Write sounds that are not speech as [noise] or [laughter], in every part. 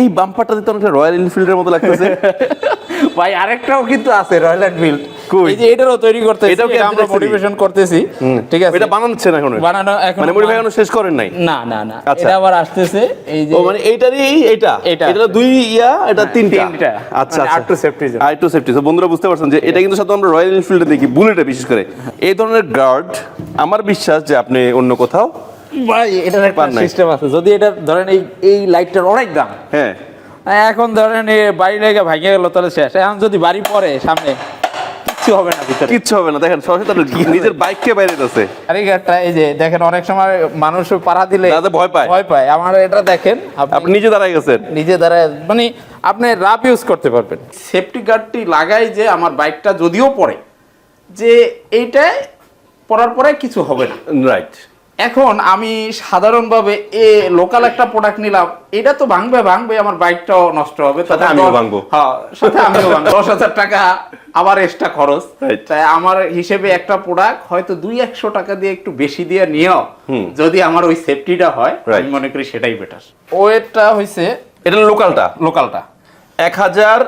এই বাম্পারটা দিতে অনেকটা রয়্যাল এনফিল্ডের মতো লাগতেছে। [laughs] ভাই আরেকটাও কিন্তু আছে রয়্যাল এনফিল্ড। কই? এই যে এটারও তৈরি করতে এটাও কি আমরা করতেছি ঠিক আছে? এটা বানাচ্ছেন এখন? বানানো এখন মানে শেষ করেন নাই? না না না। আচ্ছা। এটা আবার আসতেছে এই যে ও মানে এইটারই এটা। এটা দুই ইয়া এটা তিনটা? তিনটা। আচ্ছা মানে আচ্ছা। R2 safety zone। R two safety তো বন্ধুরা বুঝতে পারছেন যে এটা কিন্তু সাথে আমরা রয়্যাল এনফিল্ডে দেখি বুলেটে বিশেষ করে। এই ধরনের গার্ড আমার বিশ্বাস যে আপনি অন্য কোথাও ভাই এটার একটা সিস্টেম আছে। যদি এটা ধরেন এই এই লাইটটার অনেক দাম। হ্যাঁ। এখন ধরেন এই বাড়ি লেগে ভাঙে গেল তাহলে শেষ। এখন যদি বাড়ি পড়ে সামনে কিচ্ছু হবে না ভিতরে। কিচ্ছু হবে না। দেখেন সরাসরি নিজের বাইককে বাইরে আছে আরে একটা এই যে দেখেন অনেক সময় মানুষ পাড়া দিলে ভয় পায়। ভয় পায়। আমার এটা দেখেন আপনি আপনি নিজে দাঁড়ায় গেছেন। নিজে দ্বারা মানে আপনি রাফ ইউজ করতে পারবেন। সেফটি গার্ডটি লাগাই যে আমার বাইকটা যদিও পড়ে যে এইটাই পড়ার পরে কিছু হবে না। রাইট এখন আমি সাধারণভাবে এ লোকাল একটা প্রোডাক্ট নিলাম এটা তো ভাঙবে ভাঙবে আমার বাইকটাও নষ্ট হবে। সাথে আমিও দশ- ভাঙবো। হ্যাঁ সাথে আমিও ভাঙবো। দশ হাজার টাকা আবার এক্সট্রা খরচ। তাই আমার হিসেবে একটা প্রোডাক্ট হয়তো দুই একশো টাকা দিয়ে একটু বেশি দিয়ে নিও যদি আমার ওই সেফটিটা হয় আমি মনে করি সেটাই বেটার ওয়েটটা হয়েছে এটা লোকালটা লোকালটা এক হাজার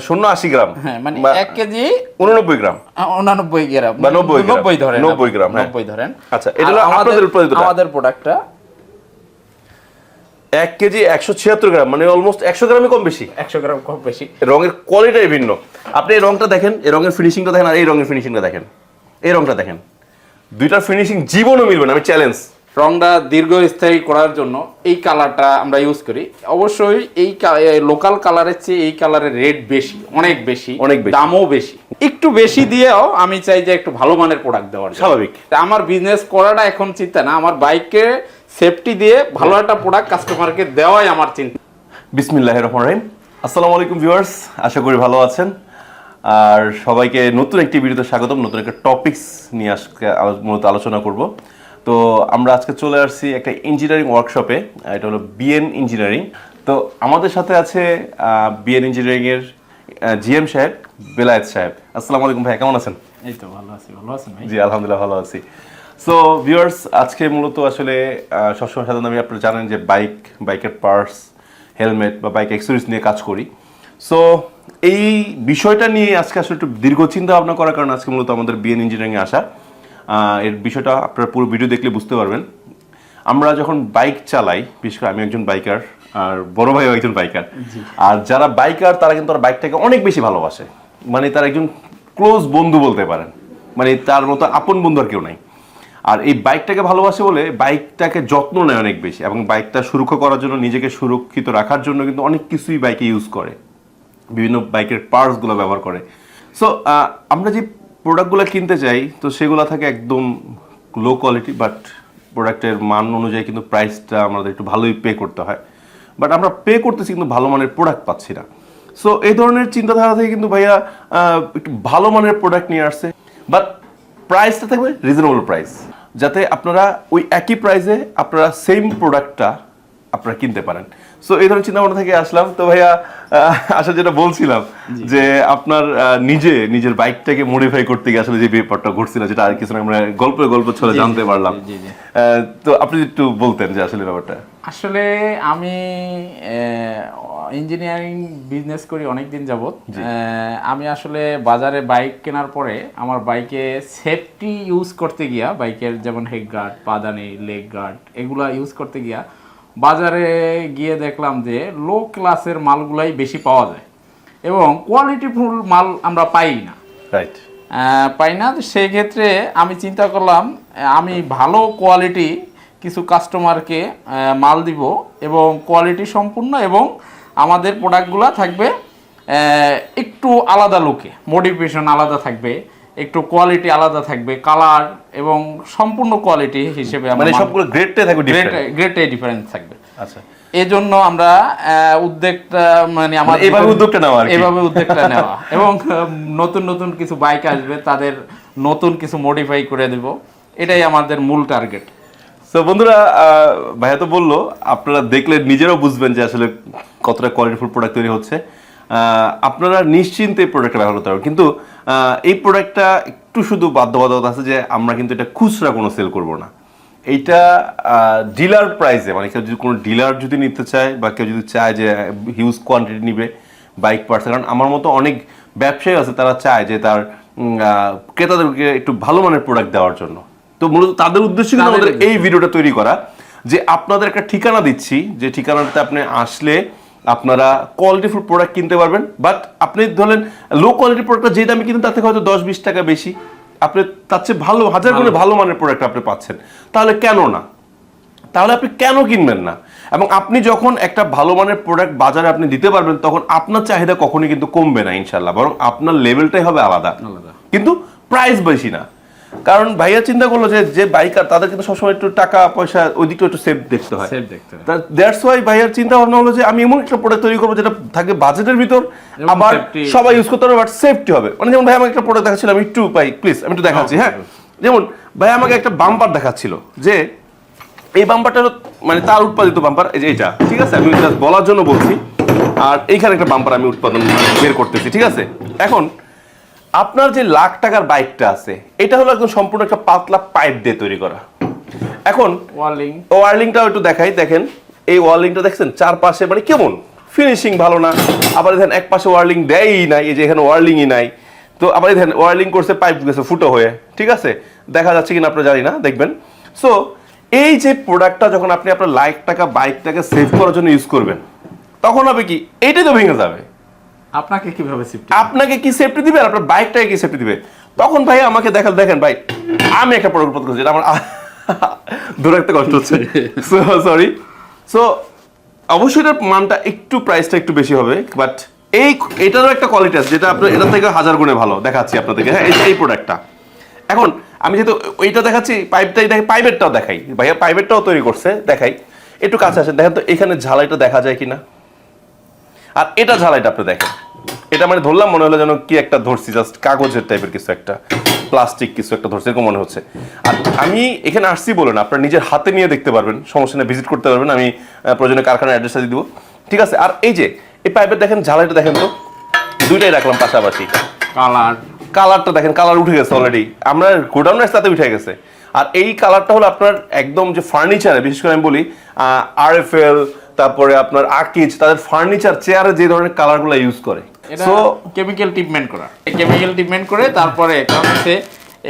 শূন্য আশি গ্রাম হ্যাঁ মানে এক কেজি উননব্বই গ্রাম। উনানব্বই গ্রাম। বা 90 গ্রাম। নব্বই ধরেন। 90 গ্রাম, হ্যাঁ। নব্বই ধরেন। আচ্ছা, এটা হলো আমাদের- উৎপাদিতটা। আমাদের প্রোডাক্টটা? এক কেজি একশো ছিয়াত্তর গ্রাম মানে অলমোস্ট একশো গ্রামই কম বেশি। একশো গ্রাম কম বেশি। রঙের কোয়ালিটাই ভিন্ন। আপনি এই রংটা দেখেন এই রঙের ফিনিশিংটা দেখেন আর এই রঙের ফিনিশিংটা দেখেন। এই রংটা দেখেন। দুইটার ফিনিশিং জীবনও মিলবে না আমি চ্যালেঞ্জ রংটা দীর্ঘস্থায়ী করার জন্য এই কালারটা আমরা ইউজ করি। অবশ্যই এই লোকাল কালারের চেয়ে এই কালারের রেট বেশি অনেক বেশি অনেক দামও বেশি। একটু বেশি দিয়েও আমি চাই যে একটু ভালো মানের প্রোডাক্ট দেওয়ার স্বাভাবিক। আমার বিজনেস করাটা এখন চিন্তা না আমার বাইকে সেফটি দিয়ে ভালো একটা প্রোডাক্ট কাস্টমারকে দেওয়াই আমার চিন্তা। বিসমিল্লাহ রহমান রহিম। আসসালামু আলাইকুম ভিউয়ার্স আশা করি ভালো আছেন। আর সবাইকে নতুন একটি ভিডিওতে স্বাগতম নতুন একটা টপিকস নিয়ে আজকে মূলত আলোচনা করব। তো আমরা আজকে চলে আসছি একটা ইঞ্জিনিয়ারিং ওয়ার্কশপে এটা হলো বিএন ইঞ্জিনিয়ারিং তো আমাদের সাথে আছে বিএন ইঞ্জিনিয়ারিং এর জিএম সাহেব বেলায়েত সাহেব। আসসালামু আলাইকুম ভাই কেমন আছেন? এই তো ভালো আছি ভালো আছেন ভাই? জি আলহামদুলিল্লাহ ভালো আছি। সো ভিউয়ার্স আজকে মূলত আসলে সবসময় সাধারণত আমি আপনারা জানেন যে বাইক বাইকের পার্টস হেলমেট বা বাইক অ্যাক্সেসরিজ নিয়ে কাজ করি। সো এই বিষয়টা নিয়ে আজকে আসলে একটু দীর্ঘ চিন্তা ভাবনা করার কারণে আজকে মূলত আমাদের বিএন ইঞ্জিনিয়ারিংয়ে আসা। এর বিষয়টা আপনারা পুরো ভিডিও দেখলে বুঝতে পারবেন। আমরা যখন বাইক চালাই বিশেষ করে আমি একজন বাইকার আর বড় ভাইও একজন বাইকার আর যারা বাইকার তারা কিন্তু তার বাইকটাকে অনেক বেশি ভালোবাসে। মানে তার একজন ক্লোজ বন্ধু বলতে পারেন। মানে তার মতো আপন বন্ধু আর কেউ নাই। আর এই বাইকটাকে ভালোবাসে বলে বাইকটাকে যত্ন নেয় অনেক বেশি এবং বাইকটা সুরক্ষা করার জন্য নিজেকে সুরক্ষিত রাখার জন্য কিন্তু অনেক কিছুই বাইকে ইউজ করে। বিভিন্ন বাইকের পার্টসগুলো ব্যবহার করে। সো আমরা যে প্রোডাক্টগুলো কিনতে চাই, তো সেগুলো থাকে একদম লো কোয়ালিটি বাট প্রোডাক্টের মান অনুযায়ী কিন্তু প্রাইসটা আমাদের একটু ভালোই পে করতে হয়। বাট আমরা পে করতেছি কিন্তু ভালো মানের প্রোডাক্ট পাচ্ছি না। সো এই ধরনের চিন্তাধারা থেকে কিন্তু ভাইয়া একটু ভালো মানের প্রোডাক্ট নিয়ে আসছে। বাট প্রাইসটা থাকবে রিজনেবল প্রাইস যাতে আপনারা ওই একই প্রাইসে আপনারা সেম প্রোডাক্টটা আপনারা কিনতে পারেন। সো এই ধরনের চিন্তা থেকে আসলাম। তো ভাইয়া আসলে যেটা বলছিলাম যে আপনার নিজে নিজের বাইকটাকে মডিফাই করতে গিয়ে আসলে যে ব্যাপারটা ঘটছিল যেটা আর কিছু না আমরা গল্পে গল্প ছলে জানতে পারলাম। তো আপনি একটু বলতেন যে আসলে ব্যাপারটা। আসলে আমি ইঞ্জিনিয়ারিং বিজনেস করি অনেক দিন যাবত আমি আসলে বাজারে বাইক কেনার পরে আমার বাইকে সেফটি ইউজ করতে গিয়া বাইকের যেমন হেড গার্ড পাদানি লেগ গার্ড এগুলা ইউজ করতে গিয়া বাজারে গিয়ে দেখলাম যে লো ক্লাসের মালগুলাই বেশি পাওয়া যায় এবং কোয়ালিটিফুল মাল আমরা পাই না। রাইট পাই না। তো সেই ক্ষেত্রে আমি চিন্তা করলাম আমি ভালো কোয়ালিটি কিছু কাস্টমারকে মাল দিব এবং কোয়ালিটি সম্পূর্ণ এবং আমাদের প্রোডাক্টগুলো থাকবে একটু আলাদা লুকে মডিফিকেশন আলাদা থাকবে। একটু কোয়ালিটি আলাদা থাকবে কালার এবং সম্পূর্ণ কোয়ালিটি হিসেবে মানে সবগুলো গ্রেডটাই থাকবে। গ্রেটে ডিফারেন্স থাকবে। আচ্ছা। এই জন্য আমরা উদ্যোগটা মানে মানে এভাবে উদ্যোগটা নেওয়া। এভাবে উদ্যোগটা নেওয়া। এবং নতুন নতুন কিছু বাইক আসবে তাদের নতুন কিছু মডিফাই করে দেব। এটাই আমাদের মূল টার্গেট তো বন্ধুরা ভাইয়া তো বলল আপনারা দেখলে নিজেরাও বুঝবেন যে আসলে কতটা কোয়ালিটিফুল প্রোডাক্ট তৈরি হচ্ছে। আপনারা নিশ্চিন্তে এই প্রোডাক্টটা ব্যবহার করতে পারবেন। কিন্তু এই প্রোডাক্টটা একটু শুধু বাধ্যবাধকতা আছে যে আমরা কিন্তু এটা খুচরা কোনো সেল করব না। এইটা ডিলার প্রাইসে মানে কেউ যদি কোনো ডিলার যদি নিতে চায় বা কেউ যদি চায় যে হিউজ কোয়ান্টিটি নিবে বাইক পার্টস কারণ আমার মতো অনেক ব্যবসায়ী আছে তারা চায় যে তার ক্রেতাদেরকে একটু ভালো মানের প্রোডাক্ট দেওয়ার জন্য। তো মূলত তাদের উদ্দেশ্য কিন্তু আমাদের এই ভিডিওটা তৈরি করা যে আপনাদের একটা ঠিকানা দিচ্ছি যে ঠিকানাটাতে আপনি আসলে আপনারা কোয়ালিটিফুল প্রোডাক্ট কিনতে পারবেন বাট আপনি ধরেন লো কোয়ালিটি প্রোডাক্টটা যে দামে কিনতেন তার থেকে হয়তো দশ বিশ টাকা বেশি। আপনি তার চেয়ে ভালো হাজার গুণে ভালো। মানের প্রোডাক্ট আপনি পাচ্ছেন। তাহলে কেন না? তাহলে আপনি কেন কিনবেন না? এবং আপনি যখন একটা ভালো মানের প্রোডাক্ট বাজারে আপনি দিতে পারবেন তখন আপনার চাহিদা কখনোই কিন্তু কমবে না ইনশাল্লাহ বরং আপনার লেভেলটাই হবে আলাদা। আলাদা। কিন্তু প্রাইস বেশি না। কারণ ভাইয়া চিন্তা করল যে যে বাইকার তাদের কিন্তু সবসময় একটু টাকা পয়সা ওই দিকটা একটু সেভ দেখতে হয়। সেভ দেখতে হয়। দ্যাটস ওয়াই ভাইয়ার চিন্তা ভাবনা হলো যে আমি এমন একটা প্রোডাক্ট তৈরি করব যেটা থাকবে বাজেটের ভিতর আবার সবাই ইউজ করতে পারবে বাট সেফটি হবে। মানে যেমন ভাই আমাকে একটা প্রোডাক্ট দেখাচ্ছিল আমি একটু পাই প্লিজ আমি একটু দেখাচ্ছি হ্যাঁ? যেমন ভাই আমাকে একটা বাম্পার দেখাচ্ছিল যে এই বাম্পারটা মানে তার উৎপাদিত বাম্পার এই যে এটা ঠিক আছে? আমি বলার জন্য বলছি আর এইখানে একটা বাম্পার আমি উৎপাদন মানে বের করতেছি ঠিক আছে? এখন আপনার যে লাখ টাকার বাইকটা আছে এটা হলো একদম সম্পূর্ণ একটা পাতলা পাইপ দিয়ে তৈরি করা। এখন ওয়ার্লিং ওয়ার্লিংটাও একটু দেখাই দেখেন এই ওয়ার্লিংটা দেখছেন চারপাশে মানে কেমন? ফিনিশিং ভালো না আবার দেখেন এক পাশে ওয়ার্লিং দেয়ই নাই এই যে এখানে ওয়ার্লিংই নাই। তো আবার দেখেন ওয়ার্লিং করছে পাইপ গেছে ফুটো হয়ে ঠিক আছে? দেখা যাচ্ছে কিনা আপনারা জানি না দেখবেন। সো এই যে প্রোডাক্টটা যখন আপনি আপনার লাখ টাকা বাইকটাকে সেভ করার জন্য ইউজ করবেন তখন হবে কি এইটাই তো ভেঙে যাবে। আপনাকে কীভাবে শিফট আপনাকে কি সেফটি দিবে আর আপনার বাইকটাকে কি সেফটি দিবে? তখন ভাই আমাকে দেখাল দেখেন ভাই আমি একটা প্রোডাক্ট উৎপাদন করছি এটা আমার [laughs] দূরে একটা কষ্ট হচ্ছে। [laughs] সরি সো অবশ্যই এটার মানটা একটু প্রাইসটা একটু বেশি হবে বাট এই এটারও একটা কোয়ালিটি আছে যেটা আপনার এটা থেকে হাজার গুণে ভালো দেখাচ্ছি আপনাদেরকে হ্যাঁ এই- প্রোডাক্টটা এখন আমি যেহেতু ওইটা দেখাচ্ছি পাইপটাই দেখাই পাইপেরটাও দেখাই। ভাইয়া পাইপেরটাও তৈরি করছে দেখাই। একটু কাছে আসেন দেখেন তো এখানে ঝালাইটা দেখা যায় কিনা? আর এটা ঝালাইটা আপনি দেখেন। এটা মানে ধরলাম মনে হলো যেন কি একটা ধরছি জাস্ট কাগজের টাইপের কিছু একটা প্লাস্টিক কিছু একটা ধরছে এরকম মনে হচ্ছে। আর আমি এখানে আসছি বলেন আপনার নিজের হাতে নিয়ে দেখতে পারবেন সমস্যা নেই ভিজিট করতে পারবেন আমি আহ, প্রয়োজনে কারখানার অ্যাড্রেসটা দিয়ে দেবো। ঠিক আছে? আর এই যে এই পাইপের দেখেন ঝালাইটা দেখেন তো দুইটাই রাখলাম পাশাপাশি। কালার কালারটা দেখেন কালার উঠে গেছে অলরেডি আমরা গোডাউনের সাথে উঠে গেছে। আর এই কালারটা হলো আপনার একদম যে ফার্নিচারে বিশেষ করে আমি বলি আর এফ এল তারপরে আপনার আকিজ তাদের ফার্নিচার চেয়ারে যে ধরনের কালারগুলো ইউজ করে। সো কেমিক্যাল ট্রিটমেন্ট করা। কেমিক্যাল ট্রিটমেন্ট করে তারপরে কারণ হচ্ছে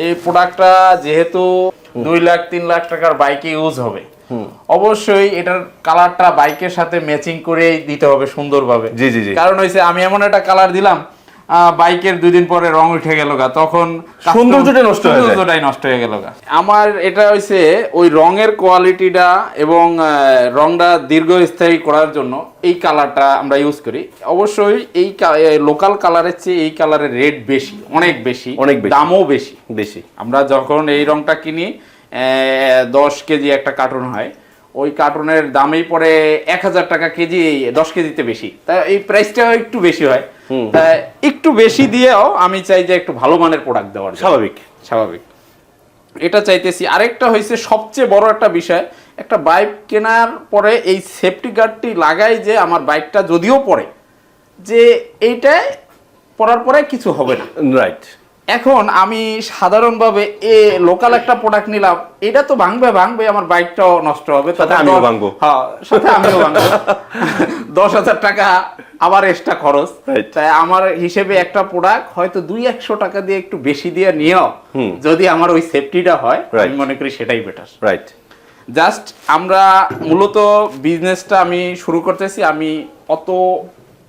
এই প্রোডাক্টটা যেহেতু দুই লাখ তিন লাখ টাকার বাইকে ইউজ হবে। অবশ্যই এটার কালারটা বাইকের সাথে ম্যাচিং করে দিতে হবে সুন্দরভাবে। জি, জি, জি। কারণ হয়েছে আমি এমন একটা কালার দিলাম বাইকের দুই দিন পরে রং উঠে গেল গা। তখন সৌন্দর্যটাই নষ্ট হয়ে। সৌন্দর্যটাই নষ্ট হয়ে গেল গা। আমার এটা হইছে ওই রঙের কোয়ালিটিটা এবং রংটা দীর্ঘস্থায়ী করার জন্য এই কালারটা আমরা ইউজ করি। অবশ্যই এই লোকাল কালারের চেয়ে এই কালারের রেট বেশি অনেক বেশি অনেক দামও বেশি। বেশি। আমরা যখন এই রংটা কিনি দশ কেজি একটা কার্টুন হয় ওই কার্টুনের দামেই পড়ে এক হাজার টাকা কেজি দশ কেজিতে বেশি। তা এই প্রাইসটাও একটু বেশি হয়। একটু বেশি দিয়েও আমি চাই যে একটু ভালো মানের প্রোডাক্ট দেওয়ার স্বাভাবিক। স্বাভাবিক। এটা চাইতেছি। আরেকটা হয়েছে সবচেয়ে বড় একটা বিষয় একটা বাইক কেনার পরে এই সেফটি গার্ডটি লাগাই যে আমার বাইকটা যদিও পড়ে যে এইটাই পরার পরে কিছু হবে না। রাইট এখন আমি সাধারণভাবে এ লোকাল একটা প্রোডাক্ট নিলাম এটা তো ভাঙবে ভাঙবে আমার বাইকটাও নষ্ট হবে। সাথে আমিও ভাঙবো। হ্যাঁ সাথে আমিও ভাঙবো। [laughs] দশ হাজার টাকা আবার এক্সট্রা খরচ। তাই আমার হিসেবে একটা প্রোডাক্ট হয়তো দুই একশো টাকা দিয়ে একটু বেশি দিয়ে নিও যদি আমার ওই সেফটিটা হয় আমি মনে করি সেটাই বেটার রাইট জাস্ট আমরা মূলত বিজনেসটা আমি শুরু করতেছি আমি অত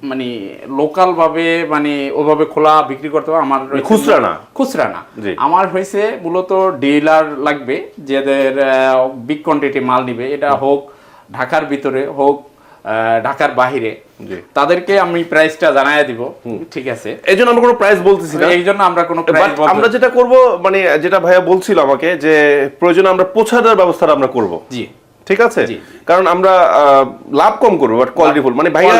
মানে লোকাল ভাবে মানে ওভাবে খোলা বিক্রি করতে হবে আমার খুচরা না? খুচরা না। আমার হয়েছে মূলত ডিলার লাগবে যাদের বিগ কোয়ান্টিটি মাল নিবে এটা হোক ঢাকার ভিতরে হোক ঢাকার বাহিরে। তাদেরকে আমি প্রাইসটা জানাই দিব ঠিক আছে? এই জন্য আমরা কোনো প্রাইস বলতেছি না। এই জন্য আমরা কোনো আমরা যেটা করব মানে যেটা ভাইয়া বলছিল আমাকে যে প্রয়োজনে আমরা পৌঁছানোর ব্যবস্থাটা আমরা করব। জি। ঠিক আছে? কারণ আমরা লাভ কম করব বাট কোয়ালিটি ফুল মানে ভাইয়া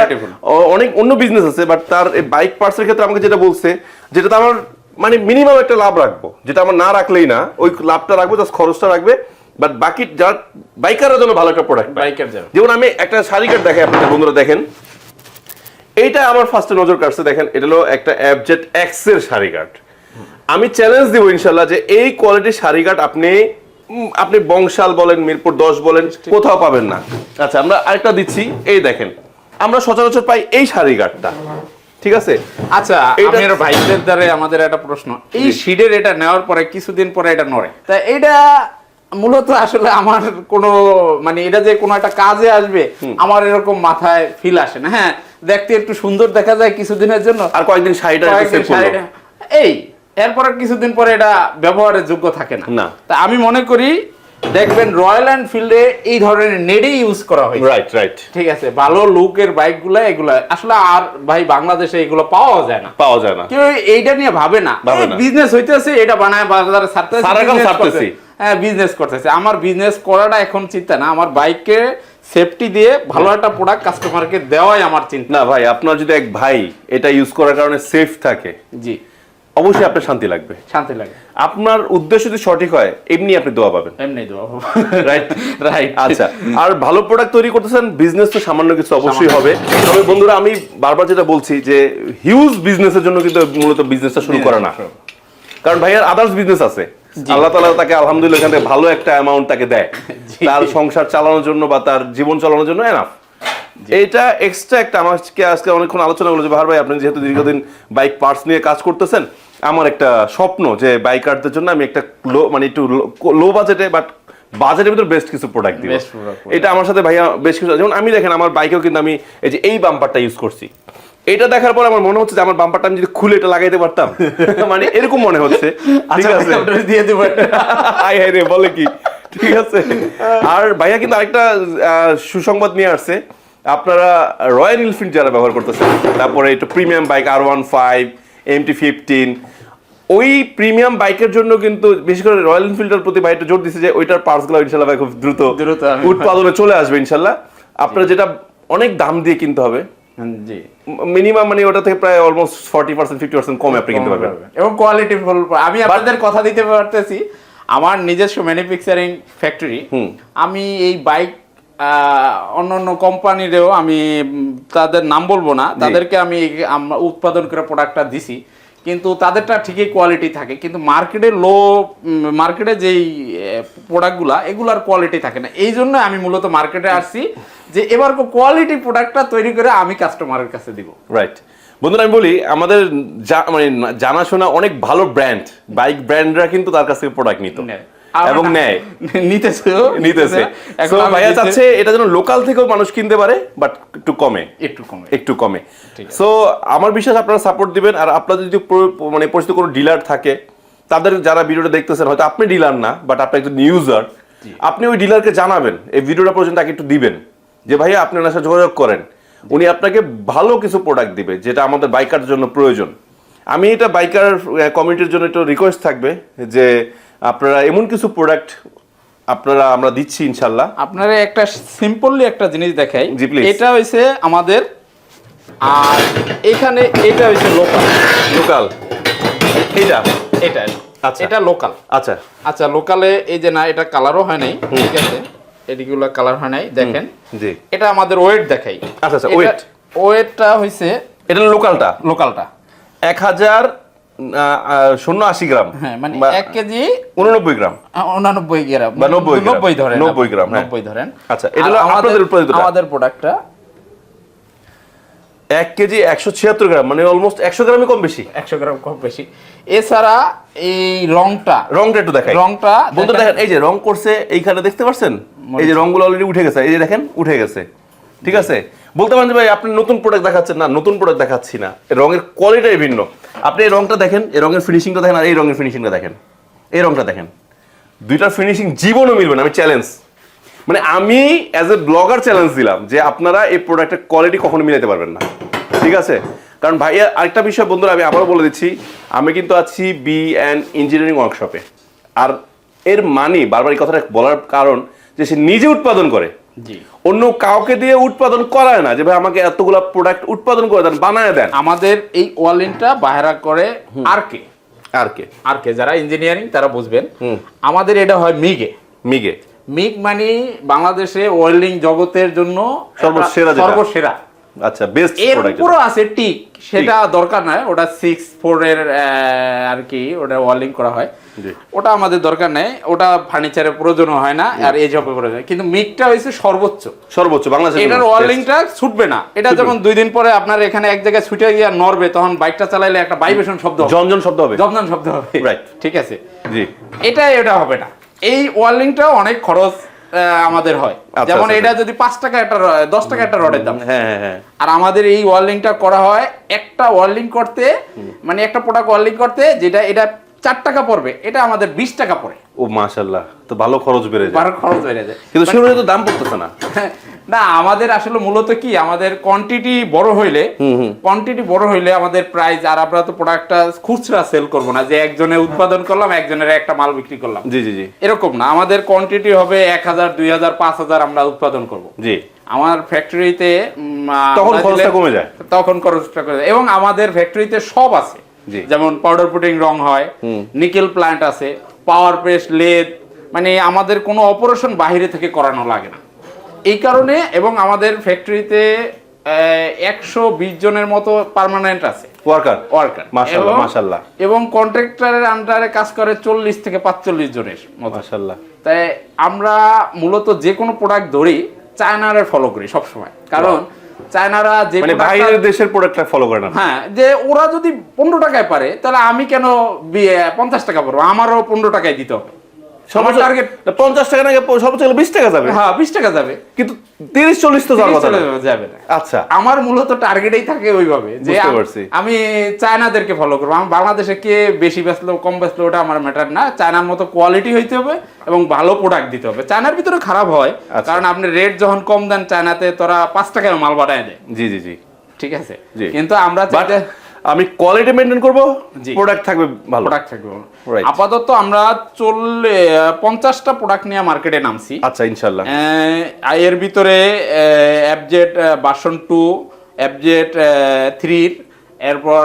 অনেক অন্য বিজনেস আছে বাট তার বাইক পার্টসের ক্ষেত্রে আমাকে যেটা বলছে যেটা আমার মানে মিনিমাম একটা লাভ রাখব। যেটা আমার না রাখলেই না ওই লাভটা রাখব জাস্ট খরচটা রাখবে বাট বাকি যার বাইকারের জন্য ভালো একটা প্রোডাক্ট বাইকার যেমন আমি একটা শাড়ি কার্ড দেখাই আপনাদের বন্ধুরা দেখেন। এইটা আমার ফার্স্টে নজর কাটছে দেখেন এটা হলো একটা অ্যাবজেট এক্সের শাড়ি কার্ড আমি চ্যালেঞ্জ দিব ইনশাল্লাহ যে এই কোয়ালিটির শাড়ি কার্ড আপনি আপনি বংশাল বলেন মিরপুর দশ বলেন কোথাও পাবেন না। আচ্ছা আমরা আরেকটা দিচ্ছি। এই দেখেন আমরা সচরাচর পাই এই শাড়ি গাঠটা ঠিক আছে? আচ্ছা ভাইদের দ্বারা আমাদের একটা প্রশ্ন। এই শিডের এটা নেওয়ার পরে কিছুদিন পরে এটা নড়ে। তা এটা মূলত আসলে আমার কোনো মানে এটা যে কোনো একটা কাজে আসবে আমার এরকম মাথায় ফিল আসে না। হ্যাঁ দেখতে একটু সুন্দর দেখা যায় কিছুদিনের জন্য। আর কয়েকদিন। শাড়িটা- এই এরপরে কিছুদিন পরে এটা ব্যবহারের যোগ্য থাকে না। না। তা আমি মনে করি দেখবেন রয়্যাল এনফিল্ডে এই ধরনের নেডেই ইউজ করা হয় রাইট রাইট ঠিক আছে ভালো লুকের বাইকগুলো এগুলা আসলে আর ভাই বাংলাদেশে এগুলো পাওয়া যায় না। পাওয়া যায় না। কেউ এইটা নিয়ে ভাবে না। বিজনেস হইতেছে এটা বানায় বাজারে ছাড়তেছে সারা কাম ছাড়তেছি। হ্যাঁ বিজনেস করতেছে। আমার বিজনেস করাটা এখন চিন্তা না আমার বাইককে সেফটি দিয়ে ভালো একটা প্রোডাক্ট কাস্টমারকে দেওয়াই আমার চিন্তা। না ভাই আপনার যদি এক ভাই এটা ইউজ করার কারণে সেফ থাকে জি। অবশ্যই আপনার শান্তি লাগবে। শান্তি লাগবে। আপনার উদ্দেশ্য যদি সঠিক হয় এমনি আপনি দোয়া পাবেন। এমনি দেওয়া রাইট রাইট আচ্ছা আর ভালো প্রোডাক্ট তৈরি করতেছেন বিজনেস তো সামান্য কিছু অবশ্যই হবে। তবে বন্ধুরা আমি বারবার যেটা বলছি যে হিউজ বিজনেসের জন্য কিন্তু মূলত বিজনেসটা শুরু করা না। কারণ ভাইয়ার আদার্স বিজনেস আছে। আল্লাহ তালা তাকে আলহামদুলিল্লাহ এখান থেকে ভালো একটা অ্যামাউন্ট তাকে দেয়। তার সংসার চালানোর জন্য বা তার জীবন চালানোর জন্য এনাফ এটা এক্সট্রা একটা আমাকে আজকে অনেকক্ষণ আলোচনা করল যে ভাই আপনি যেহেতু দীর্ঘদিন বাইক পার্টস নিয়ে কাজ করতেছেন আমার একটা স্বপ্ন যে বাইকারদের জন্য আমি একটা লো মানে একটু লো বাজেটে বাট বাজেটের ভিতর বেস্ট কিছু প্রোডাক্ট দিব। এটা আমার সাথে ভাইয়া বেশ কিছু যেমন আমি দেখেন আমার বাইকেও কিন্তু আমি এই যে এই বাম্পারটা ইউজ করছি। এটা দেখার পর আমার মনে হচ্ছে যে আমার বাম্পারটা আমি যদি খুলে এটা লাগাইতে পারতাম। [laughs] মানে এরকম মনে হচ্ছে। ঠিক আচ্ছা আছে আপনারা দিয়ে দেবো [laughs] আই হাই রে বলে কি? ঠিক আছে? আর ভাইয়া কিন্তু আরেকটা সুসংবাদ নিয়ে আসছে। আপনারা রয়্যাল এনফিল্ড যারা ব্যবহার করতেছেন তারপরে একটু premium bike R one five M T fifteen ওই প্রিমিয়াম বাইকের জন্য কিন্তু বিশেষ করে রয়্যাল এনফিল্ডের প্রতি বাইকটা জোর দিচ্ছে যে ওইটার পার্টসগুলো ইনশাল্লাহ ভাই খুব দ্রুত দ্রুত উৎপাদনে চলে আসবে ইনশাল্লাহ। আপনার যেটা অনেক দাম দিয়ে কিনতে হবে। জি। মিনিমাম মানে ওটা থেকে প্রায় almost forty percent fifty percent কমে আপনি কিনতে পারবেন। এবং কোয়ালিটি আমি আপনাদের কথা দিতে পারতেছি আমার নিজস্ব ম্যানুফ্যাকচারিং ফ্যাক্টরি। আমি এই বাইক অন্য অন্য কোম্পানিরেও আমি তাদের নাম বলব না। তাদেরকে আমি উৎপাদন করে প্রোডাক্টটা দিছি। কিন্তু তাদেরটা ঠিকই কোয়ালিটি থাকে। কিন্তু মার্কেটে লো মার্কেটে যেই প্রোডাক্টগুলা এগুলার কোয়ালিটি থাকে না। এই জন্য আমি মূলত মার্কেটে আসছি যে এবার কোয়ালিটি প্রোডাক্টটা তৈরি করে আমি কাস্টমারের কাছে দিব। রাইট বন্ধুরা আমি বলি আমাদের মানে জানাশোনা অনেক ভালো ব্র্যান্ড বাইক ব্র্যান্ডরা কিন্তু তার কাছ থেকে প্রোডাক্ট নিত। এবং নেয়। [laughs] নিতেছে নিতেছে। এখন ভাইয়া চাচ্ছে এটা যেন লোকাল থেকেও মানুষ কিনতে পারে বাট একটু কমে। একটু কমে। একটু কমে। সো আমার বিশ্বাস আপনারা সাপোর্ট দিবেন আর আপনাদের যদি মানে পরিচিত কোনো ডিলার থাকে তাদের যারা ভিডিওটা দেখতেছেন হয়তো আপনি ডিলার না বাট আপনি একজন ইউজার আপনি ওই ডিলারকে জানাবেন এই ভিডিওটা পর্যন্ত তাকে একটু দিবেন। যে ভাইয়া আপনি ওনার সাথে যোগাযোগ করেন। উনি আপনাকে ভালো কিছু প্রোডাক্ট দিবে যেটা আমাদের বাইকার জন্য প্রয়োজন। আমি এটা বাইকার কমিটির জন্য একটু রিকোয়েস্ট থাকবে যে আপনারা এমন কিছু প্রোডাক্ট আপনারা আমরা দিচ্ছি ইনশাল্লাহ। আপনারা একটা সিম্পললি একটা জিনিস দেখাই। এটা হইছে আমাদের আর এখানে এটা হইছে লোকাল লোকাল এইটা এটা। আচ্ছা। এটা লোকাল আচ্ছা। আচ্ছা লোকালে এই যে না এটা কালারও হয় নাই ঠিক আছে? এদিকগুলো কালার হয় নাই দেখেন। জি। এটা আমাদের ওয়েট দেখাই। আচ্ছা, আচ্ছা, ওয়েট ওয়েটটা হইছে এটা লোকালটা লোকালটা এক হাজার শূন্য আশি গ্রাম। হ্যাঁ মানে এক কেজি উননব্বই গ্রাম। উনানব্বই গ্রাম বা 90 গ্রাম। নব্বই ধরেন 90 গ্রাম, হ্যাঁ। নব্বই ধরেন। আচ্ছা, এটা আমাদের প্রোডাক্টটা এক কেজি একশো ছিয়াত্তর গ্রাম মানে অলমোস্ট একশো গ্রামই কম বেশি। একশো গ্রাম কম বেশি। এছাড়া এই রংটা রংটা একটু দেখাই। রংটা বন্ধু দেখেন- দেখেন এই যে রং করছে এইখানে দেখতে পাচ্ছেন এই যে রংগুলো অলরেডি উঠে গেছে এই যে দেখেন উঠে গেছে। ঠিক আছে? বলতে পারেন যে ভাই, আপনি নতুন প্রোডাক্ট দেখাচ্ছেন না, নতুন প্রোডাক্ট দেখাচ্ছি না। রঙের কোয়ালিটাই ভিন্ন। আপনি এই রংটা দেখেন, এই রঙের ফিনিশিংটা দেখেন, আর এই রঙের ফিনিশিংটা দেখেন। এই রংটা দেখেন। দুইটার ফিনিশিং জীবনও মিলবে না, আমি চ্যালেঞ্জ মানে আমি অ্যাজ এ ব্লগার চ্যালেঞ্জ দিলাম যে আপনারা এই প্রোডাক্টের কোয়ালিটি কখনো মিলাতে পারবেন না। ঠিক আছে? কারণ ভাইয়া, আরেকটা বিষয় বন্ধুরা, আমি আবারও বলে দিচ্ছি, আমি কিন্তু আছি বি অ্যান্ড ইঞ্জিনিয়ারিং ওয়ার্কশপে আর এর মানে বারবার এই কথাটা বলার কারণ যে সে নিজে উৎপাদন করে। অন্য কাউকে দিয়ে উৎপাদন করায় না যে ভাই আমাকে এতগুলো প্রোডাক্ট উৎপাদন করে দেন বানায় দেন। আমাদের এই ওয়ালিনটা বাহেরা করে আর কে? আর কে? আর কে? যারা ইঞ্জিনিয়ারিং তারা বুঝবেন। আমাদের এটা হয় মিগে। মিগে। মিগ মানে বাংলাদেশে ওয়েল্ডিং জগতের জন্য সর্বসেরা সর্বসেরা। আচ্ছা বেস্ট এর উপরও আছে টিক। সেটা দরকার নয় ওটা সিক্স ফোর এর আর কি ওটা ওয়ার্লিং করা হয়। ওটা আমাদের দরকার নেই। ওটা ফার্নিচারের প্রয়োজন হয় না আর এই জবে প্রয়োজন কিন্তু মিকটা হয়েছে সর্বোচ্চ। সর্বোচ্চ বাংলাদেশের এটার জন্য ওয়ার্লিংটা ছুটবে না। এটা যখন দুই দিন পরে আপনার এখানে এক জায়গায় ছুটে গিয়ে নড়বে তখন বাইকটা চালাইলে একটা ভাইব্রেশন শব্দ। হবে। জনজন শব্দ হবে। জমজম শব্দ হবে। Right. ঠিক আছে? জি। এটা এটা হবে না। এই ওয়ার্লিংটাও অনেক খরচ। আমাদের হয়। আচ্ছা, যেমন আচ্ছা, এটা যদি পাঁচ টাকা একটা দশ টাকা একটা রডের দাম। আর আমাদের এই ওয়ার্লিংটা করা হয় একটা ওয়ার্লিং করতে মানে একটা প্রোডাক্ট ওয়ার্লিং করতে যেটা এটা চার টাকা পড়বে এটা আমাদের বিশ টাকা পড়ে। ও মাশাল্লাহ তো ভালো খরচ বেড়ে যায়। ভালো খরচ বেড়ে যায়। কিন্তু সেগুলো তো দাম পড়তেছে না। [laughs] না আমাদের আসলে মূলত কি আমাদের কোয়ান্টিটি বড় হইলে কোয়ান্টিটি বড় হইলে আমাদের প্রাইস আর আমরা তো প্রোডাক্টটা খুচরা সেল করব না যে একজনে উৎপাদন করলাম একজনের একটা মাল বিক্রি করলাম। জি জি জি। এরকম না আমাদের কোয়ান্টিটি হবে এক হাজার দুই হাজার পাঁচ হাজার আমরা উৎপাদন করব। জি। আমার ফ্যাক্টরিতে তখন খরচটা কমে যায়। তখন খরচটা কমে যায়। এবং আমাদের ফ্যাক্টরিতে সব আছে। যেমন পাউডার পুটিং রং হয় নিকেল প্ল্যান্ট আছে পাওয়ার প্রেস লেদ মানে আমাদের কোনো অপারেশন বাইরে থেকে করানো লাগে না। এই কারণে এবং আমাদের ফ্যাক্টরিতে একশো বিশ জনের মতো পার্মানেন্ট আছে। ওয়ার্কার ওয়ার্কার মাশাআল্লাহ, মাশাআল্লাহ। এবং কন্ট্রাক্টরের আন্ডারে কাজ করে চল্লিশ থেকে পাঁচচল্লিশ জনের মাশাল্লাহ তাই আমরা মূলত যে কোনো প্রোডাক্ট ধরি চায়নারে ফলো করি সবসময়। কারণ চায়নারা যে মানে বাইরের দেশের প্রোডাক্টটা ফলো করে না। হ্যাঁ যে ওরা যদি পনেরো টাকায় পারে তাহলে আমি কেন পঞ্চাশ টাকা পারব? আমারও পনেরো টাকায় দিতে হবে। আমার টার্গেট পঞ্চাশ টাকা না সর্বোচ্চ বিশ টাকা যাবে? হ্যাঁ বিশ টাকা যাবে। কিন্তু তিরিশ চল্লিশ তো যাওয়ার কথা যাবে না। আচ্ছা। আমার মূলত টার্গেটেই থাকে ওইভাবে যে আম- চায়নাদেরকে ফলো করব। আমি বাংলাদেশে কে বেশি বেচলো কম বেচলো ওটা আমার ম্যাটার না। চায়নার মতো কোয়ালিটি হইতে হবে এবং ভালো প্রোডাক্ট দিতে হবে। চায়নার ভিতরে খারাপ হয় আচ্ছা। কারণ আপনি রেট যখন কম দেন চায়নাতে তোরা পাঁচ টাকায় মাল বাড়ায় দেয়। জি জি জি। ঠিক আছে? কিন্তু আমরা আমি কোয়ালিটি মেনটেন করব জি। প্রোডাক্ট থাকবে ভালো। প্রোডাক্ট থাকবে. আপাতত আমরা চললে পঞ্চাশটা প্রোডাক্ট নিয়ে মার্কেটে নামছি। আচ্ছা ইনশাল্লাহ আই এর ভিতরে অ্যাবজেট বাসন টু অ্যাবজেট থ্রির এরপর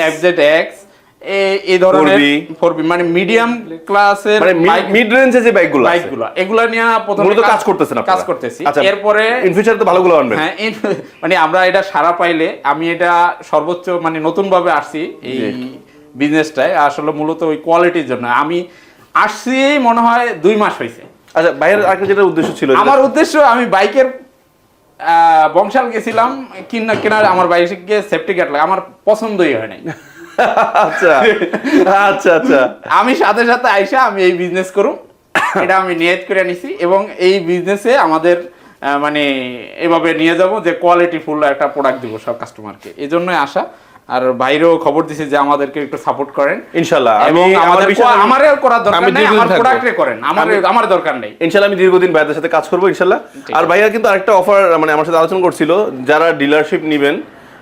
অ্যাবজেট এক্স এই ধরনের 4B ফোর মানে মিডিয়াম ক্লাসের মানে মিড রেঞ্জে যে বাইকগুলো বাইকগুলো এগুলা নিয়ে প্রথমে মূলত কাজ করতেছেন কাজ করতেছি। আচ্ছা এরপরে ইন ফিউচারে তো ভালোগুলো আনবেন। হ্যাঁ মানে আমরা এটা সারা পাইলে আমি এটা সর্বোচ্চ মানে নতুন ভাবে আসছি এই বিজনেসটায় আসলে মূলত ওই কোয়ালিটির জন্য। আমি আসছি মনে হয় দুই মাস হয়েছে আচ্ছা বাইরের আরেকটা যেটা উদ্দেশ্য ছিল আমার উদ্দেশ্য আমি বাইকের আহ, বংশাল গেছিলাম কিনা কেনার আমার বাইকে সেফটি গার্ড লাগে আমার পছন্দই হয় নাই। আচ্ছা আচ্ছা আচ্ছা। আমি সাথে সাথে আইসা আমি এই বিজনেস করুম। এটা আমি নিয়ত করে নিছি এবং এই বিজনেসে আমাদের মানে এভাবে নিয়ে যাব যে কোয়ালিটি ফুল একটা প্রোডাক্ট দিব সব কাস্টমারকে এই জন্যই আসা আর বাইরেও খবর দিছে যে আমাদেরকে একটু সাপোর্ট করেন। ইনশাল্লাহ এবং আমাদের বিশ্বাস আমার করার দরকার নেই আমার প্রোডাক্টে করেন। আমার আমার দরকার নেই। ইনশাল্লাহ আমি দীর্ঘদিন ভাইয়াদের সাথে কাজ করব ইনশাল্লাহ। আর ভাইয়া কিন্তু আরেকটা অফার মানে আমার সাথে আলোচনা করছিল যারা ডিলারশিপ নেবেন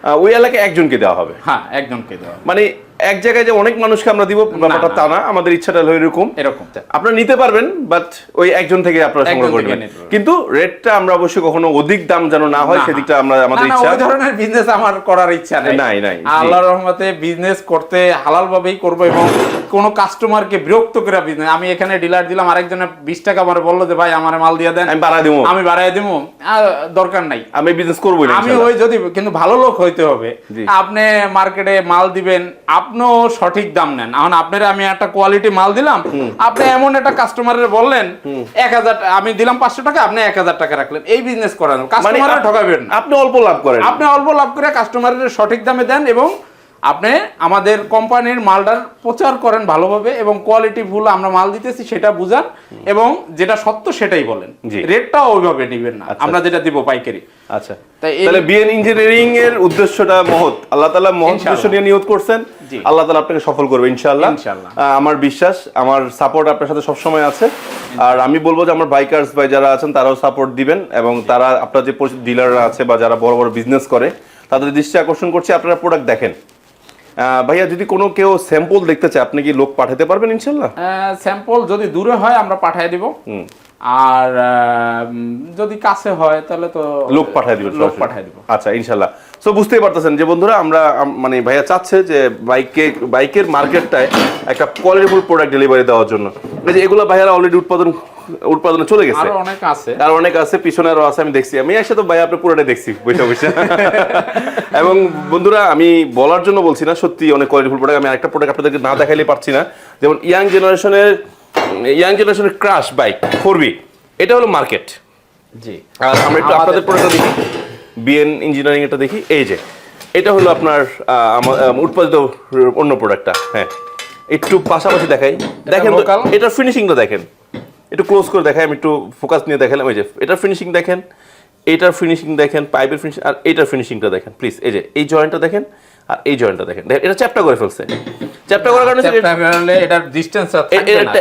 ওই এলাকায় একজনকে দেওয়া হবে। হ্যাঁ একজনকে দেওয়া মানে এক জায়গায় যে অনেক মানুষকে আমরা দিব ব্যাপারটা তা না। আমাদের ইচ্ছাটা হলো এরকম। এরকম আপনারা নিতে পারবেন বাট ওই একজন থেকে আপনারা সংগ্রহ করবেন কিন্তু রেটটা আমরা অবশ্যই কখনো অধিক দাম যেন না হয় সেদিকটা আমরা আমাদের ইচ্ছা। ওই ধরনের বিজনেস আমার করার ইচ্ছা নেই। নাই, নাই, আল্লাহর রহমতে বিজনেস করতে হালাল ভাবেই করব এবং কোনো কাস্টমারকে বিরক্ত করে বিজনেস আমি এখানে ডিলার দিলাম আরেকজনে বিশ টাকা আমার বলল যে ভাই আমার মাল দিয়ে দেন। আমি বাড়া দিব আমি বাড়াই দিব দরকার নাই। আমি বিজনেস করবোই না আমি ওই যদি কিন্তু ভালো লোক হইতে হবে। আপনি মার্কেটে মাল দিবেন আপনিও সঠিক দাম নেন। এখন আপনার আমি একটা কোয়ালিটি মাল দিলাম আপনি এমন একটা কাস্টমারের বললেন এক হাজার আমি দিলাম পাঁচশো টাকা আপনি এক হাজার টাকা রাখলেন। এই বিজনেস করেন। কাস্টমারের ঠকাবেন আপনি অল্প লাভ করেন। আপনি অল্প লাভ করে কাস্টমারের সঠিক দামে দেন এবং আপনি আমাদের কোম্পানির মালটার প্রচার করেন ভালোভাবে এবং কোয়ালিটি ভুল আমরা মাল দিতেছি সেটা বুঝান এবং যেটা সত্য সেটাই বলেন। জি। রেটটাও ওইভাবে নেবেন না। আচ্ছা। আমরা যেটা দিব পাইকারি। আচ্ছা। তাহলে বিএন ইঞ্জিনিয়ারিং এর উদ্দেশ্যটা মহৎ। আল্লাহ তাআলা মহৎ। উদ্দেশ্য নিয়ে নিয়োগ করছেন। আল্লাহ তাআলা আপনাকে সফল করবে ইনশাআল্লাহ। আমার বিশ্বাস আমার সাপোর্ট আপনার সাথে সবসময় আছে। আর আমি বলব যে আমার বাইকার্স ভাই যারা আছেন তারাও সাপোর্ট দিবেন এবং তারা আপনার যে ডিলাররা আছে বা যারা বড় বড় বিজনেস করে তাদের দৃষ্টি আকর্ষণ করছে আপনারা প্রোডাক্ট দেখেন। ভাইয়া যদি কোনো কেউ স্যাম্পল দেখতে চায় আপনি কি লোক পাঠাতে পারবেন ইনশাল্লাহ? স্যাম্পল যদি দূরে হয় আমরা পাঠিয়ে দিব। আর যদি কাছে হয় তাহলে তো লোক পাঠিয়ে দিবেন লোক। পাঠিয়ে দিব। আচ্ছা ইনশাল্লাহ। সো বুঝতেই পারতেছেন যে বন্ধুরা আমরা মানে ভাইয়া চাচ্ছে যে বাইকে বাইকের মার্কেটটায় একটা কোয়ালিটিফুল প্রোডাক্ট ডেলিভারি দেওয়ার জন্য। এই যে এগুলো ভাইয়ারা অলরেডি উৎপাদন উৎপাদনে চলে গেছে। আরও অনেক আছে। আর অনেক আছে পিছনে আরও আছে আমি দেখছি। আমি এসে তো ভাই আপনি পুরোটাই দেখছি বৈশা বৈশা [laughs] এবং বন্ধুরা আমি বলার জন্য বলছি না সত্যি অনেক কোয়ালিটিফুল প্রোডাক্ট আমি আরেকটা প্রোডাক্ট আপনাদেরকে না দেখাইলে পারছি না। যেমন ইয়াং জেনারেশনের ইয়াং জেনারেশনের ক্রাশ বাইক ফোরবি এটা হলো মার্কেট জি। আর আমরা একটু আপনাদের প্রোডাক্টটা দেখি। বিএন ইঞ্জিনিয়ারিং এটা দেখি। এই যে এটা হলো আপনার উৎপাদিত অন্য প্রোডাক্টটা হ্যাঁ একটু পাশাপাশি দেখাই। দেখেন? এটার ফিনিশিংটা দেখেন। একটু ক্লোজ করে দেখাই আমি একটু ফোকাস নিয়ে দেখালাম। এই যে এটার ফিনিশিং দেখেন এটার ফিনিশিং দেখেন পাইপের ফিনিশিং আর এটার ফিনিশিংটা দেখেন প্লিজ এই যে এই জয়েন্টটা দেখেন আর এই জয়েন্টটা দেখেন। দেখেন, এটা চ্যাপটা করে ফেলছে। চ্যাপটা করার কারণে এটার ডিসটেন্স এ- থাকবে না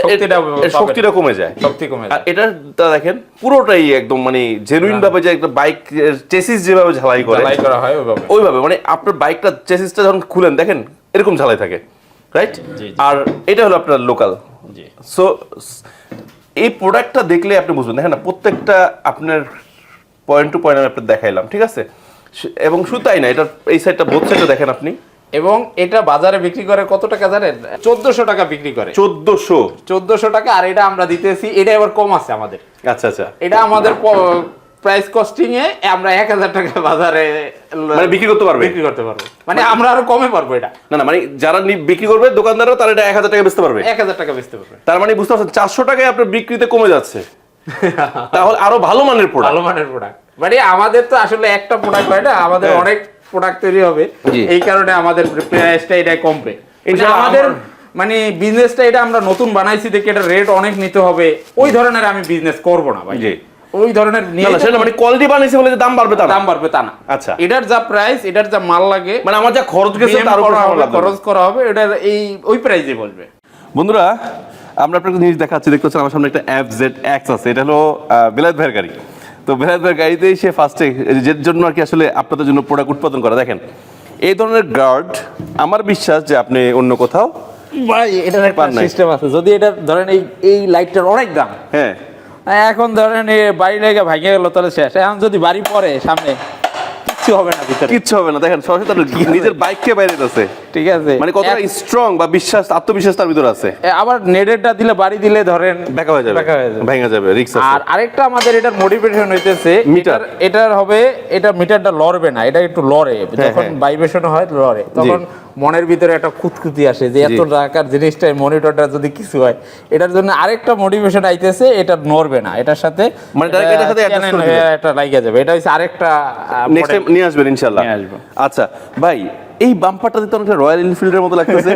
এ- শক্তিটা কমে যায়। শক্তি কমে যায়। এটা তা দেখেন পুরোটাই একদম মানে জেনুইন ভাবে যে একটা বাইক চেসিস যেভাবে ঝালাই করে ঝালাই করা হয় ওইভাবে। ওইভাবে মানে আপনার বাইকটা চেসিসটা যখন খুলেন দেখেন এরকম ঝালাই থাকে রাইট। আর এটা হলো আপনার লোকাল জি। সো এই প্রোডাক্টটা দেখলে আপনি বুঝবেন। দেখেন না প্রত্যেকটা আপনার পয়েন্ট টু পয়েন্ট আমি আপনার দেখাইলাম ঠিক আছে? এবং শুধু তাই না এটা এই সাইডটা বোধ সাইডটা দেখেন আপনি। এবং এটা বাজারে বিক্রি করে কত টাকা জানেন? চোদ্দশো টাকা বিক্রি করে। চোদ্দশো? চোদ্দশো টাকা আর এটা আমরা দিতেছি এটা এবার কম আছে আমাদের। আচ্ছা আচ্ছা। এটা আমাদের প্রাইস কস্টিং এ আমরা এক হাজার টাকা বাজারে মানে বিক্রি করতে পারবে? বিক্রি করতে পারব। মানে আমরা আরও কমে পারব এটা। না না মানে যারা বিক্রি করবে দোকানদাররা তারা এটা এক হাজার টাকা বেচতে পারবে। এক হাজার টাকা বেচতে পারবে। তার মানে বুঝতে পারছেন চারশো টাকায় আপনার বিক্রিতে কমে যাচ্ছে। [laughs] তাহলে আরও ভালো মানের প্রোডাক্ট ভালো মানের প্রোডাক্ট মানে আমাদের তো আসলে একটা প্রোডাক্ট হয় না আমাদের হ্যাঁ। অনেক প্রোডাক্ট তৈরি হবে। এই কারণে আমাদের প্রাইসটা এটা কমবে। ইনশাআল্লাহ আমাদের মানে বিজনেসটা এটা আমরা নতুন বানাইছি দেখে এটা রেট অনেক নিতে হবে। ওই ধরনের আমি বিজনেস করব না ভাই। জি। ওই ধরনের সেটা মানে কোয়ালিটি বানিয়েছে বলে যে দাম বাড়বে তা দাম বাড়বে তা না। আচ্ছা। এটার যা প্রাইস এটার যা মাল লাগে মানে আমার যা খরচ গেছে তার উপর। খরচ করা হবে এটার এই ওই প্রাইসে বলবে। বন্ধুরা আমরা আপনাকে জিনিস দেখাচ্ছি দেখতে পাচ্ছেন আমার সামনে একটা অ্যাপ জেড এক্স আছে। এটা হলো আহ, বেলায়েত ভাইয়ের গাড়ি। তো বেলায়েত ভাইয়ের গাড়িতেই সে ফার্স্টে যে জন্য আর কি আসলে আপনাদের জন্য প্রোডাক্ট উৎপাদন করা দেখেন। এই ধরনের গার্ড আমার বিশ্বাস যে আপনি অন্য কোথাও ভাই এটার একটা সিস্টেম আছে। যদি এটা ধরেন এই এই লাইটটার অনেক দাম। হ্যাঁ। এখন ধরেন বাড়ি লেগে ভাঙে গেল তাহলে শেষ। এখন যদি বাড়ি পড়ে সামনে কিচ্ছু হবে না ভিতরে। কিচ্ছু হবে না দেখেন নিজের বাইককে বাইরে আছে ঠিক আছে। মানে কতটা স্ট্রং বা বিশ্বাস আত্মবিশ্বাস তার ভিতরে আছে। আবার নেটেরটা দিলে বাড়ি দিলে ধরেন বেকা হয়ে যাবে। বেঁকা হয়ে যাবে। ভেঙে যাবে রিক্স আর আরেকটা আমাদের এটার মোটিভেশন হইতেছে মিটার। এটার- হবে এটা মিটারটা লড়বে না এটা একটু লড়ে। যখন হ্যাঁ। ভাইব্রেশন হয় লড়ে। তখন মনের ভিতরে একটা খুঁতখুতি আসে যে এত টাকার জিনিসটাই মনিটরটা যদি কিছু হয় এটার জন্য আরেকটা মোটিভেশন আইতেছে এটা নড়বে না। এটার সাথে মানে এটার সাথে একটা লাগিয়ে যাবে। এটা হচ্ছে আরেকটা নেক্সট টাইম নিয়ে আসবেন ইনশাআল্লাহ। নিয়ে আসব। আচ্ছা ভাই এই বাম্পারটা দিতে অনেকটা রয়্যাল এনফিল্ডের মতো লাগতেছে।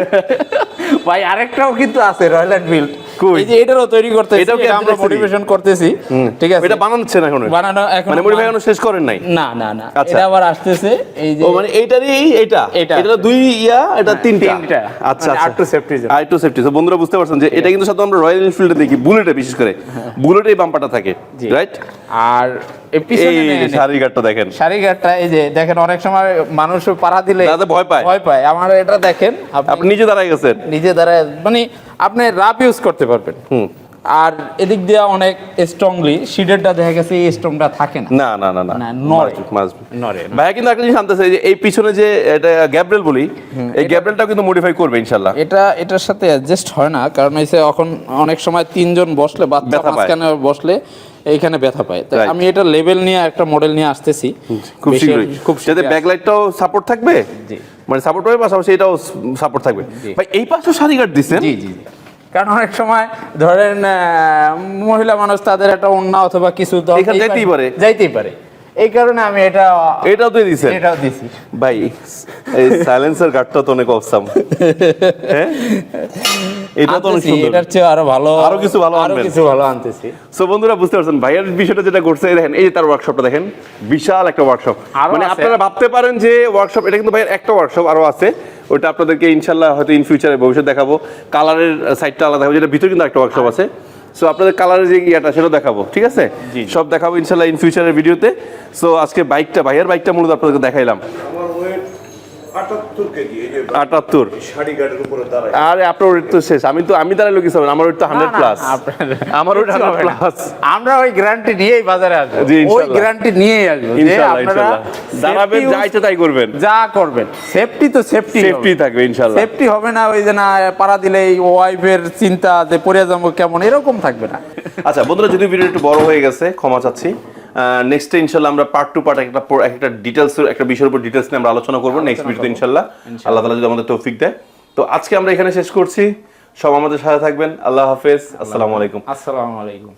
[laughs] ভাই আরেকটাও কিন্তু আছে রয়্যাল এনফিল্ড কই? এই যে এটারও তৈরি করতেছি এটাও কি আমরা মোটিভেশন করতেছি? ঠিক আছে। এটা বানাচ্ছেন এখন? বানানো এখন মানে মনিভাই এখনও শেষ করেন নাই? না না না। আচ্ছা। এটা আবার আসতেছে এই যে ও মানে এইটারই এটা। এটা দুই ইয়া এটা তিনটা? তিনটা। আচ্ছা মানে আচ্ছা। R2 safety আর টু সেফটি তো বন্ধুরা বুঝতে পারছেন যে এটা কিন্তু সাধারণত আমরা রয়্যাল এনফিল্ডে দেখি বুলেটে বিশেষ করে। বুলেটে এই বাম্পারটা থাকে রাইট আর এই দেখেন। যে দেখেন অনেক সময় মানুষ পাড়া দিলে ভয় পায়। ভয় পায়। আমার এটা দেখেন আপনি নিজে দাঁড়ায় গেছেন। নিজে দ্বারা মানে আপনি রাফ ইউজ করতে পারবেন। হুম। আর এদিক দিয়ে অনেক স্ট্রংলি শিডেরটা দেখা গেছে এই স্ট্রংটা থাকে না। না না না না। না, নড়ে। Must be, must be। নড়ে না। ভাইয়া কিন্তু একটা জিনিস আনতেছে যে এই পিছনে যে এটা গ্যাব্রেল বলি এই গ্যাব্রেলটাও কিন্তু মডিফাই করবে ইনশাল্লাহ এটা এটার সাথে অ্যাডজাস্ট হয় না কারণ হচ্ছে এখন অনেক সময় তিনজন বসলে বাচ্চা। মাঝখানে বসলে এইখানে ব্যথা পায়। তাই আমি এটা লেভেল নিয়ে একটা মডেল নিয়ে আসতেছি। খুব শীঘ্রই। খুব যাতে ব্যাকলাইটটাও সাপোর্ট থাকবে? জি। মানে সাপোর্ট হবে পাশাপাশি এটাও সাপোর্ট থাকবে। ভাই এই পাশেও শাড়ি দিচ্ছেন? জি জি জি। কারণ অনেক সময় ধরেন মহিলা মানুষ তাদের একটা অন্য অথবা কিছু যাইতেই পারে। যাইতেই পারে। এই কারণে আমি এটা এটাও এটাও দিছি ভাই এই সাইলেন্সার গার্ডটা তো অনেক অসাম হ্যাঁ? এটা তো অনেক সুন্দর। এটার চেয়ে আরও ভালো আরও কিছু ভালো আরও কিছু ভালো আনতেছি। সো বন্ধুরা বুঝতে পারছেন ভাইয়ের বিষয়টা যেটা করছে দেখেন এই যে তার ওয়ার্কশপটা দেখেন বিশাল একটা ওয়ার্কশপ মানে আপনারা ভাবতে পারেন যে ওয়ার্কশপ এটা কিন্তু ভাইয়ের একটা ওয়ার্কশপ আরও আছে ওটা আপনাদেরকে ইনশাল্লাহ হয়তো ইন ফিউচারে ভবিষ্যৎ দেখাবো। কালারের সাইডটা আলাদা যেটা ভিতরে কিন্তু একটা ওয়ার্কশপ আছে। সো আপনাদের কালারের যে ইয়াটা সেটা দেখাবো ঠিক আছে? জি। সব দেখাবো ইনশাল্লাহ ইন ফিউচারের ভিডিওতে সো আজকে বাইকটা ভাইয়ের বাইকটা মূলত আপনাদেরকে দেখাইলাম। আটাত্তর কেজি এই যে আটাত্তর। শাড়ি গার্ডের উপরে দাঁড়ায়। আরে আপনার ওয়েট তো শেষ। আমি তো আমি দাঁড়াইলো কিছু আমার ওয়েট তো হান্ড্রেড প্লাস আমার ওয়েট হান্ড্রেড প্লাস আমরা ওই গ্যারান্টি নিয়েই বাজারে আসব। ওই গ্যারান্টি নিয়েই আসব যে ইনশাল্লাহ আপনারা ইনশাল্লাহ। দাঁড়াবেন যা ইচ্ছে তাই করবেন। যা করবেন। সেফটি তো সেফটি সেফটি থাকবে ইনশাল্লাহ। সেফটি হবে না ওই যে না পাড়া দিলে ওয়াইফের চিন্তা যে পড়ে যাব কেমন এরকম থাকবে না। আচ্ছা বন্ধুরা যদি ভিডিও একটু বড় হয়ে গেছে ক্ষমা চাচ্ছি। নেক্সট ইনশাল্লাহ আমরা পার্ট টু পার্ট একটা একটা ডিটেলস একটা বিষয়ের উপর ডিটেলস নিয়ে আমরা আলোচনা করব নেক্সট ভিডিওতে ইনশাল্লাহ। আল্লাহ তালা যদি আমাদের তৌফিক দেয়। তো আজকে আমরা এখানে শেষ করছি। সব আমাদের সাথে থাকবেন। আল্লাহ হাফেজ। আসসালামু আলাইকুম। আসসালামু আলাইকুম।